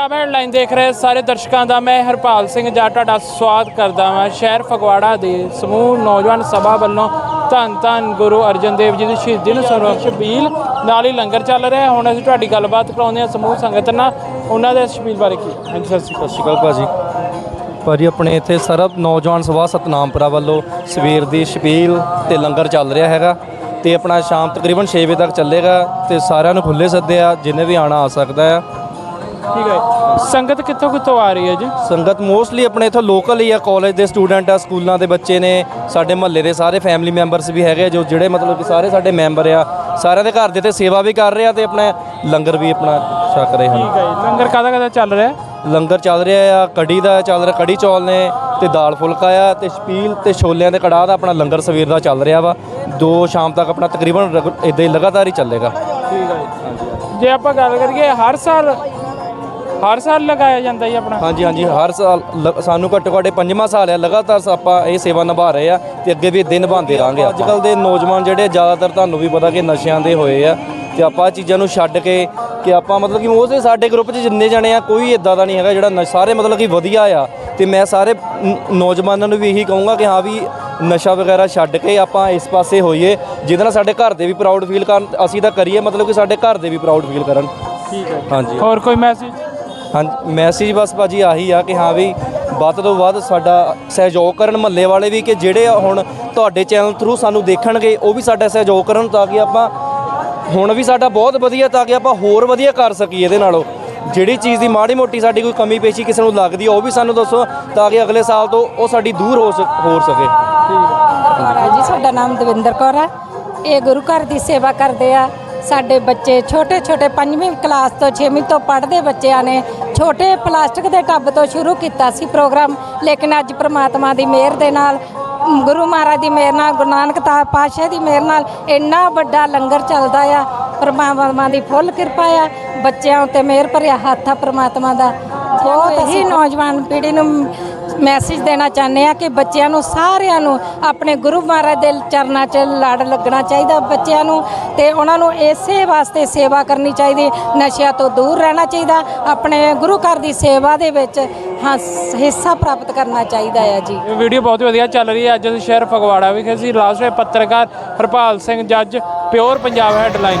Punjab headline ਦੇਖ ਰਹੇ ਸਾਰੇ ਦਰਸ਼ਕਾਂ ਦਾ, ਮੈਂ ਹਰਪਾਲ ਸਿੰਘ ਜੱਟ ਤੁਹਾਡਾ ਸਵਾਗਤ ਕਰਦਾ ਹਾਂ ਸ਼ਹਿਰ ਫਗਵਾੜਾ ਦੇ ਸਮੂਹ ਨੌਜਵਾਨ ਸਭਾ ਵੱਲੋਂ ਧੰਨ ਧੰਨ ਗੁਰੂ ਅਰਜਨ ਦੇਵ ਜੀ ਦੀ ਸ਼ਹੀਦੀ ਨੂੰ ਸਰਵ ਸ਼ਬੀਲ ਨਾਲ ਹੀ ਲੰਗਰ ਚੱਲ ਰਿਹਾ ਹੈ। ਹੁਣ ਅਸੀਂ ਤੁਹਾਡੀ ਗੱਲਬਾਤ ਕਰਾਉਂਦੇ ਹਾਂ ਸਮੂਹ ਸੰਗਤ ਨਾਲ। ਉਹਨਾਂ ਦੇ ਸ਼ਬੀਲ ਬਾਰੇ ਕੀ? ਹਾਂਜੀ, ਸਤਿ ਸ਼੍ਰੀ ਸਤਿ ਸ਼੍ਰੀ ਅਕਾਲ ਭਾਜੀ। ਭਾਜੀ, ਆਪਣੇ ਇੱਥੇ ਸਰਬ ਨੌਜਵਾਨ ਸਭਾ ਸਤਨਾਮਪੁਰਾ ਵੱਲੋਂ ਸਵੇਰ ਦੀ ਛਬੀਲ ਤੇ ਲੰਗਰ ਚੱਲ ਰਿਹਾ ਹੈਗਾ ਤੇ ਆਪਣਾ ਸ਼ਾਮ ਤਕਰੀਬਨ 6 ਵਜੇ ਤੱਕ ਚੱਲੇਗਾ ਤੇ ਸਾਰਿਆਂ ਨੂੰ ਖੁੱਲੇ ਸੱਦੇ ਆ, ਜਿੰਨੇ ਵੀ ਆਣਾ ਆ ਸਕਦਾ ਆ। ਠੀਕ ਹੈ ਸੰਗਤ ਕਿੱਥੋਂ ਕਿੱਥੋਂ ਆ ਰਹੀ ਹੈ ਜੀ? ਸੰਗਤ ਮੋਸਟਲੀ ਆਪਣੇ ਇੱਥੋਂ ਲੋਕਲ ਹੀ ਆ ਕਾਲਜ ਦੇ ਸਟੂਡੈਂਟ ਆ ਸਕੂਲਾਂ ਦੇ ਬੱਚੇ ਨੇ ਸਾਡੇ ਮਹੱਲੇ ਦੇ ਸਾਰੇ ਫੈਮਿਲੀ ਮੈਂਬਰਸ ਵੀ ਹੈਗੇ ਆ, ਜੋ ਜਿਹੜੇ ਮਤਲਬ ਕਿ ਸਾਰੇ ਸਾਡੇ ਮੈਂਬਰ ਆ ਸਾਰਿਆਂ ਦੇ ਘਰ ਦੇ ਤੇ ਸੇਵਾ ਵੀ ਕਰ ਰਹੇ ਆ ਤੇ ਆਪਣੇ ਲੰਗਰ ਵੀ ਆਪਣਾ ਛਕ ਰਹੇ ਹਨ। ਠੀਕ ਹੈ ਜੀ। ਲੰਗਰ ਕਾਹਦਾ ਕਾਹਦਾ ਚੱਲ ਰਿਹਾ? ਹੈ? ਲੰਗਰ ਚੱਲ ਰਿਹਾ ਆ ਕੜੀ ਦਾ ਚੱਲ ਰਿਹਾ ਕੜੀ ਚੌਲ ਨੇ ਤੇ ਦਾਲ ਫੁਲਕਾ ਆ ਤੇ ਛਪੀਲ ਤੇ ਛੋਲਿਆਂ ਦੇ ਕੜਾਹ ਦਾ ਆਪਣਾ ਲੰਗਰ ਸਵੇਰ ਦਾ ਚੱਲ ਰਿਹਾ ਵਾ। ਦੋ ਸ਼ਾਮ ਤੱਕ ਆਪਣਾ ਤਕਰੀਬਨ ਇਦਾਂ ਹੀ ਲਗਾਤਾਰ ਹੀ ਚੱਲੇਗਾ। ਠੀਕ ਹੈ ਜੀ। ਜੇ ਆਪਾਂ ਗੱਲ ਕਰੀਏ ਹਰ ਸਾਲ ਹਰ ਸਾਲ ਲਗਾਇਆ ਜਾਂਦਾ ਜੀ ਆਪਣਾ? ਹਾਂਜੀ ਹਾਂਜੀ ਹਰ ਸਾਲ ਲ- ਸਾਨੂੰ ਘੱਟੋ ਘੱਟ ਇਹ ਪੰਜਵਾਂ ਸਾਲ ਆ ਲਗਾਤਾਰ ਆਪਾਂ ਇਹ ਸੇਵਾ ਨਿਭਾ ਰਹੇ ਆ ਤੇ ਅੱਗੇ ਵੀ ਇਦਾਂ ਨਿਭਾਉਂਦੇ ਰਾਂਗੇ ਅੱਜ ਕੱਲ ਦੇ ਨੌਜਵਾਨ ਜਿਹੜੇ ਜ਼ਿਆਦਾਤਰ ਤੁਹਾਨੂੰ ਵੀ ਪਤਾ ਕਿ ਨਸ਼ਿਆਂ ਦੇ ਹੋਏ ਆ ਤੇ ਆਪਾਂ ਆਹ ਚੀਜ਼ਾਂ ਨੂੰ ਛੱਡ ਕੇ ਕਿ ਆਪਾਂ ਮਤਲਬ ਕਿ ਮੋਸਟਲੀ ਸਾਡੇ ਗਰੁੱਪ 'ਚ ਜਿੰਨੇ ਜਣੇ ਆ ਕੋਈ ਇਦਾਂ ਦਾ ਨਹੀਂ ਹੈਗਾ ਜਿਹੜਾ ਨਸ਼- ਸਾਰੇ ਮਤਲਬ ਕਿ ਵਧੀਆ ਆ ਤੇ ਮੈਂ ਸਾਰੇ ਨ- ਨੌਜਵਾਨਾਂ ਨੂੰ ਵੀ ਇਹੀ ਕਹੂੰਗਾ ਕਿ ਹਾਂ ਵੀ ਨਸ਼ਾ ਵਗੈਰਾ ਛੱਡ ਕੇ ਆਪਾਂ ਇਸ ਪਾਸੇ ਹੋਈਏ ਜਿਹਦੇ ਨਾਲ ਸਾਡੇ ਘਰ ਦੇ ਵੀ ਪ੍ਰਾਊਡ ਫੀਲ ਕਰਨ ਅਸੀਂ ਤਾਂ ਕਰੀਏ ਮਤਲਬ ਕਿ ਸਾਡੇ ਘਰ ਦੇ ਵੀ ਪ੍ਰਾਊਡ ਫੀਲ ਕਰਨ। ਠੀਕ ਹੈ ਹਾਂਜੀ। ਹੋਰ ਕੋਈ ਮੈਸੇਜ ਹਾਂ ਮੈਸੇਜ ਬਸ ਭਾਜੀ ਆਹੀ ਆ ਕਿ ਹਾਂ ਵੀ ਵੱਧ ਤੋਂ ਵੱਧ ਸਾਡਾ ਸਹਿਯੋਗ ਕਰਨ ਮਹੱਲੇ ਵਾਲੇ ਵੀ ਕਿ ਜਿਹੜੇ ਹੁਣ ਤੁਹਾਡੇ ਚੈਨਲ ਥਰੂ ਸਾਨੂੰ ਦੇਖਣਗੇ, ਉਹ ਵੀ ਸਾਡਾ ਸਹਿਯੋਗ ਕਰਨ ਤਾਂ ਕਿ ਆਪਾਂ ਹੁਣ ਵੀ ਸਾਡਾ ਬਹੁਤ ਵਧੀਆ ਤਾਂ ਕਿ ਆਪਾਂ ਹੋਰ ਵਧੀਆ ਕਰ ਸਕੀਏ ਇਹਦੇ ਨਾਲੋਂ। ਜਿਹੜੀ ਚੀਜ਼ ਦੀ ਮਾੜੀ ਮੋਟੀ ਸਾਡੀ ਕੋਈ ਕਮੀ ਪੇਸ਼ੀ ਕਿਸੇ ਨੂੰ ਲੱਗਦੀ ਆ, ਉਹ ਵੀ ਸਾਨੂੰ ਦੱਸੋ ਤਾਂ ਕਿ ਅਗਲੇ ਸਾਲ ਤੋਂ ਉਹ ਸਾਡੀ ਦੂਰ ਹੋ ਸਕ ਹੋ ਸਕੇ। ਕੌਰ ਆ ਜੀ, ਸਾਡਾ ਨਾਮ ਦਵਿੰਦਰ ਕੌਰ ਹੈ। ਇਹ ਗੁਰੂ ਘਰ ਦੀ ਸੇਵਾ ਕਰਦੇ ਆ। ਸਾਡੇ ਬੱਚੇ ਛੋਟੇ ਛੋਟੇ ਪੰਜਵੀਂ ਕਲਾਸ ਤੋਂ 6ਵੀਂ ਤੋਂ ਪੜ੍ਹਦੇ ਬੱਚਿਆਂ ਨੇ ਛੋਟੇ ਪਲਾਸਟਿਕ ਦੇ ਟੱਬ ਤੋਂ ਸ਼ੁਰੂ ਕੀਤਾ ਸੀ ਪ੍ਰੋਗਰਾਮ ਲੇਕਿਨ ਅੱਜ ਪ੍ਰਮਾਤਮਾ ਦੀ ਮਿਹਰ ਦੇ ਨਾਲ ਗੁਰੂ ਮਹਾਰਾਜ ਦੀ ਮਿਹਰ ਨਾਲ ਗੁਰੂ ਨਾਨਕ ਪਾਤਸ਼ਾਹ ਦੀ ਮਿਹਰ ਨਾਲ ਇੰਨਾ ਵੱਡਾ ਲੰਗਰ ਚੱਲਦਾ ਆ ਪ੍ਰਮਾਤਮਾ ਦੀ ਫੁੱਲ ਕਿਰਪਾ ਆ ਬੱਚਿਆਂ ਉੱਤੇ ਮਿਹਰ ਭਰਿਆ ਹੱਥ ਆ ਪ੍ਰਮਾਤਮਾ ਦਾ। ਬਹੁਤ ਹੀ ਨੌਜਵਾਨ ਪੀੜ੍ਹੀ ਨੂੰ ਮੈਸੇਜ ਦੇਣਾ ਚਾਹੁੰਦੇ ਆ ਕਿ ਬੱਚਿਆਂ ਨੂੰ ਸਾਰਿਆਂ ਨੂੰ ਆਪਣੇ ਗੁਰੂ ਮਹਾਰਾਜ ਦੇ ਚਰਨਾਂ 'ਚ ਲੜ ਲੱਗਣਾ ਚਾਹੀਦਾ ਬੱਚਿਆਂ ਨੂੰ ਤੇ ਉਹਨਾਂ ਨੂੰ ਇਸੇ ਵਾਸਤੇ ਸੇਵਾ ਕਰਨੀ ਚਾਹੀਦੀ, ਨਸ਼ਿਆਂ ਤੋਂ ਦੂਰ ਰਹਿਣਾ ਚਾਹੀਦਾ, ਆਪਣੇ ਗੁਰੂ ਘਰ ਦੀ ਸੇਵਾ ਦੇ ਵਿੱਚ ਹੱਸ- ਹਿੱਸਾ ਪ੍ਰਾਪਤ ਕਰਨਾ ਚਾਹੀਦਾ ਹੈ ਜੀ। ਇਹ ਵੀਡੀਓ ਬਹੁਤ ਵਧੀਆ ਚੱਲ ਰਹੀ ਹੈ। ਅੱਜ ਅਸੀਂ ਸ਼ਹਿਰ ਫਗਵਾੜਾ ਵਿਖੇ ਸੀ। ਲਾਸਟ ਪੱਤਰਕਾਰ ਹਰਪਾਲ ਸਿੰਘ, ਜੱਜ, ਪਿਓਰ ਪੰਜਾਬ ਹੈਡਲਾਈਨ।